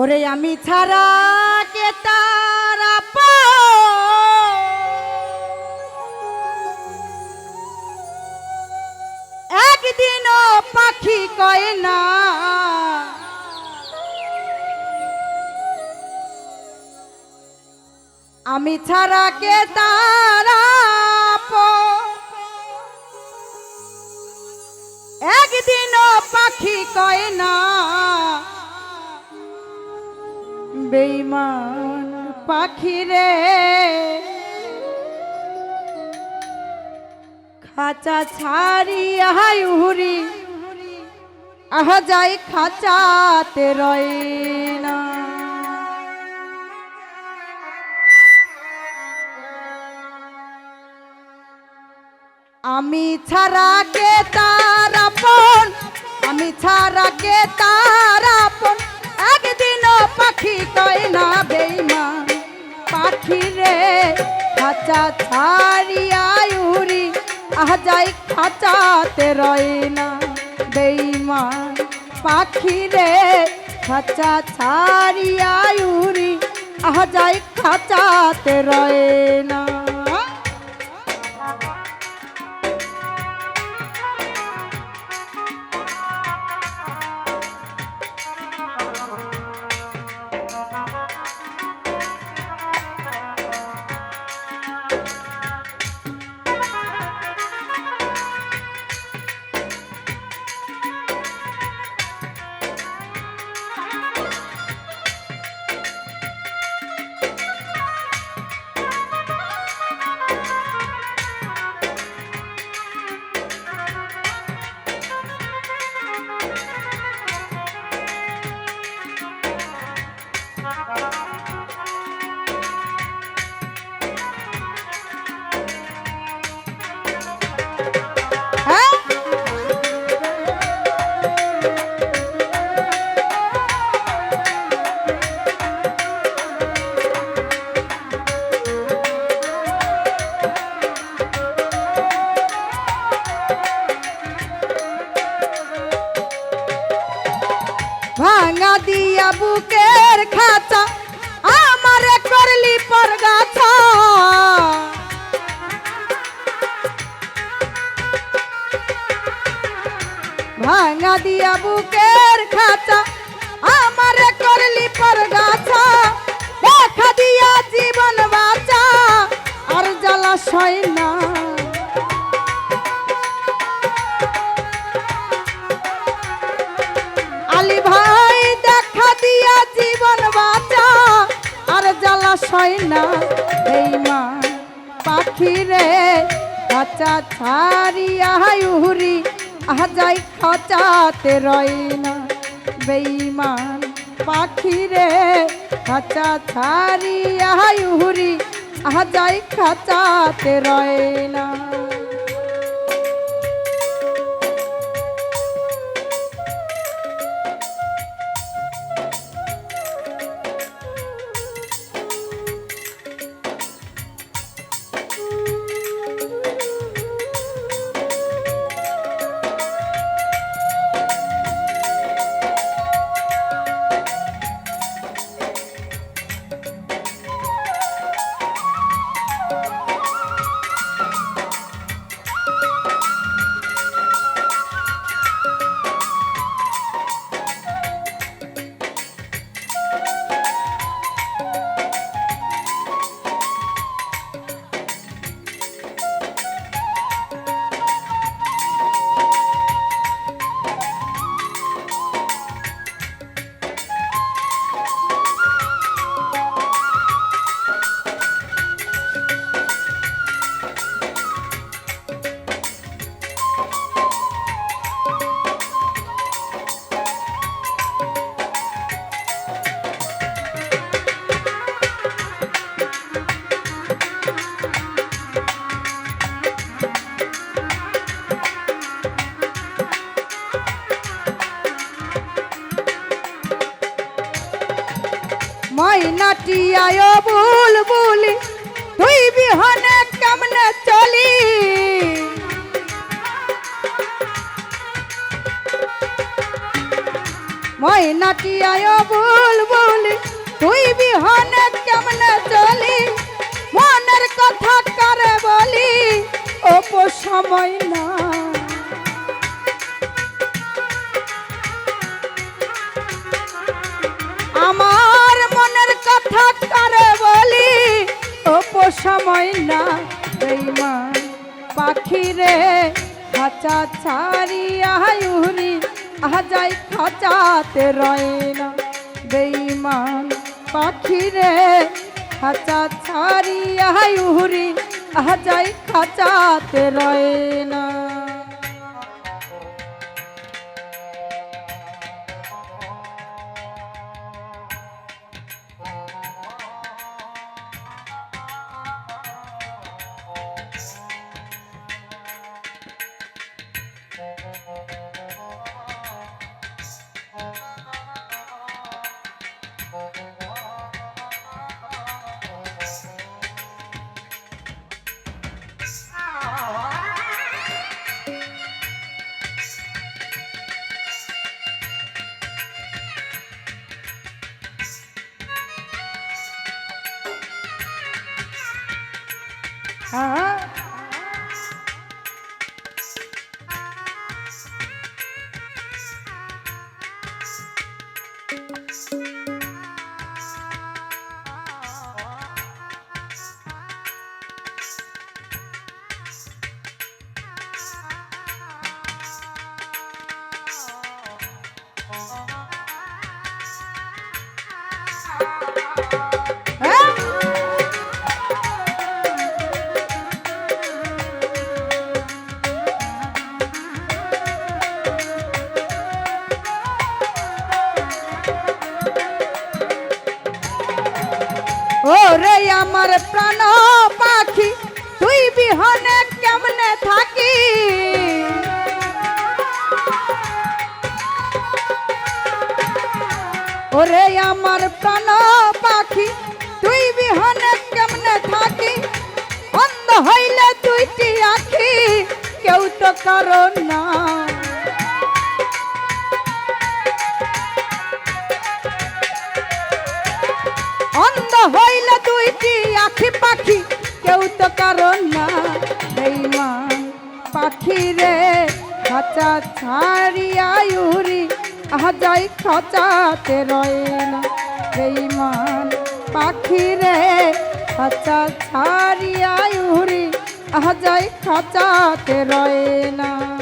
ওরে আমি ছাড়া কে তারা একদিনও পাখি কয় না। আমি ছাড়া কে তারা একদিনও পাখি কয় না। বেইমান পাখি রে। খাঁচা ছাড়িয়া উহুরি, আহ যাই খাঁচাতে রয় না। আমি ছাড়া কে তার আপন? আমি ছাড়া কে তার আপন? যাই খাঁচাতে রয় না বেইমা পাখি রে, খাঁচা ছাড়িয়া উড়ি, আহ যাই খাঁচাতে রয় না। ভাঙা দিয়া বুকের খাঁচা আমারে করলি পর ভাঙা দিয়া বুকের খাঁচা কাঁচা ছাড়িয়া উহুরি আহ যাই খাঁচাতে রয় না। বেইমান পাখি রে খাঁচা ছাড়িয়া উহুরি আহ যাই খাঁচাতে রয় না। ময়নাটিয়ায় বুলবুলি তুই বিহনে কেমনে চলি? মনের কথা কারে বলি? অপ সময় না। আমার মনের কথা কারে বলি? অপ সময় না। বেইমান পাখি রে খাঁচা ছাড়িয়া উড়ি আজাই খাঁচাতে রয় না। বেইমান পাখি রে খাঁচা ছাড়িয়া উহুরি। হাজাই খাঁচাতে রয় না। হ্যাঁ ওরে আমার প্রাণ পাখি, তুই বিহনে কেমনে থাকি? ওরে আমার প্রাণ পাখি, তুই বিহনে কেমনে থাকি? অন্ধ হইলে দুইটি আখি, কেউ তো কারণ না। পাখি রে খাঁচা ছাড়িয়া উড়ি আজাই খাঁচাতে রয় না বেইমান পাখি রে খাঁচা ছাড়িয়া উড়ি আজাই খাঁচাতে রয় না।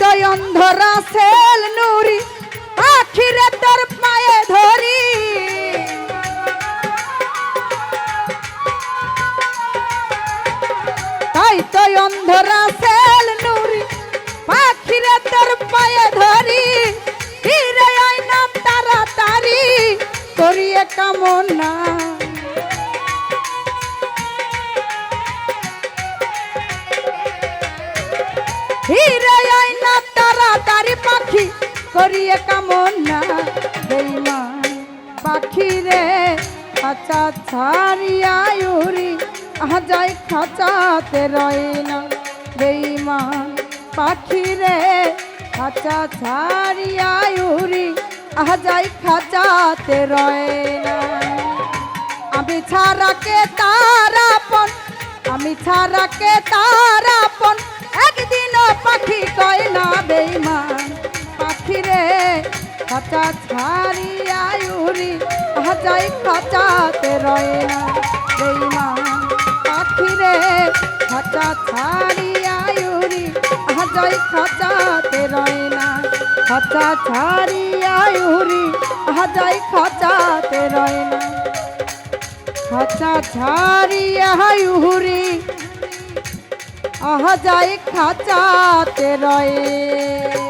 তো অন্ধরা সেল নুরি আখিরে তোর পায়ে ধরি। তাই অন্ধরা সেল নুরি পাখিরে তোর পায়ে ধরি। ফিরে আই নাম তাড়াতাড়ি করিয়ে কামনা। করিয়ে কামনা বেইমান পাখি রে খাঁচা ছাড়িয়া উড়ি আজাই খাঁচাতে রয় না বেইমান পাখি রে খাঁচা ছাড়িয়া উড়ি আজাই খাঁচাতে রয় না আমি ছাড়া কে তারাপন আমি ছাড়া কে তারাপন একদিন পাখি কয় না বেইমান পাখি রে খাঁচা ছাড়িয়া উড়ি হাজাই খাঁচাতে রয় না বেইমান পাখি রে খাঁচা ছাড়িয়া উড়ি হাজাই খাঁচাতে রয় না, খাঁচা ছাড়িয়া উড়ি হাজাই খাঁচাতে রয় না। খাঁচা ছাড়িয়া আহা যায় খাঁচাতে রয়ে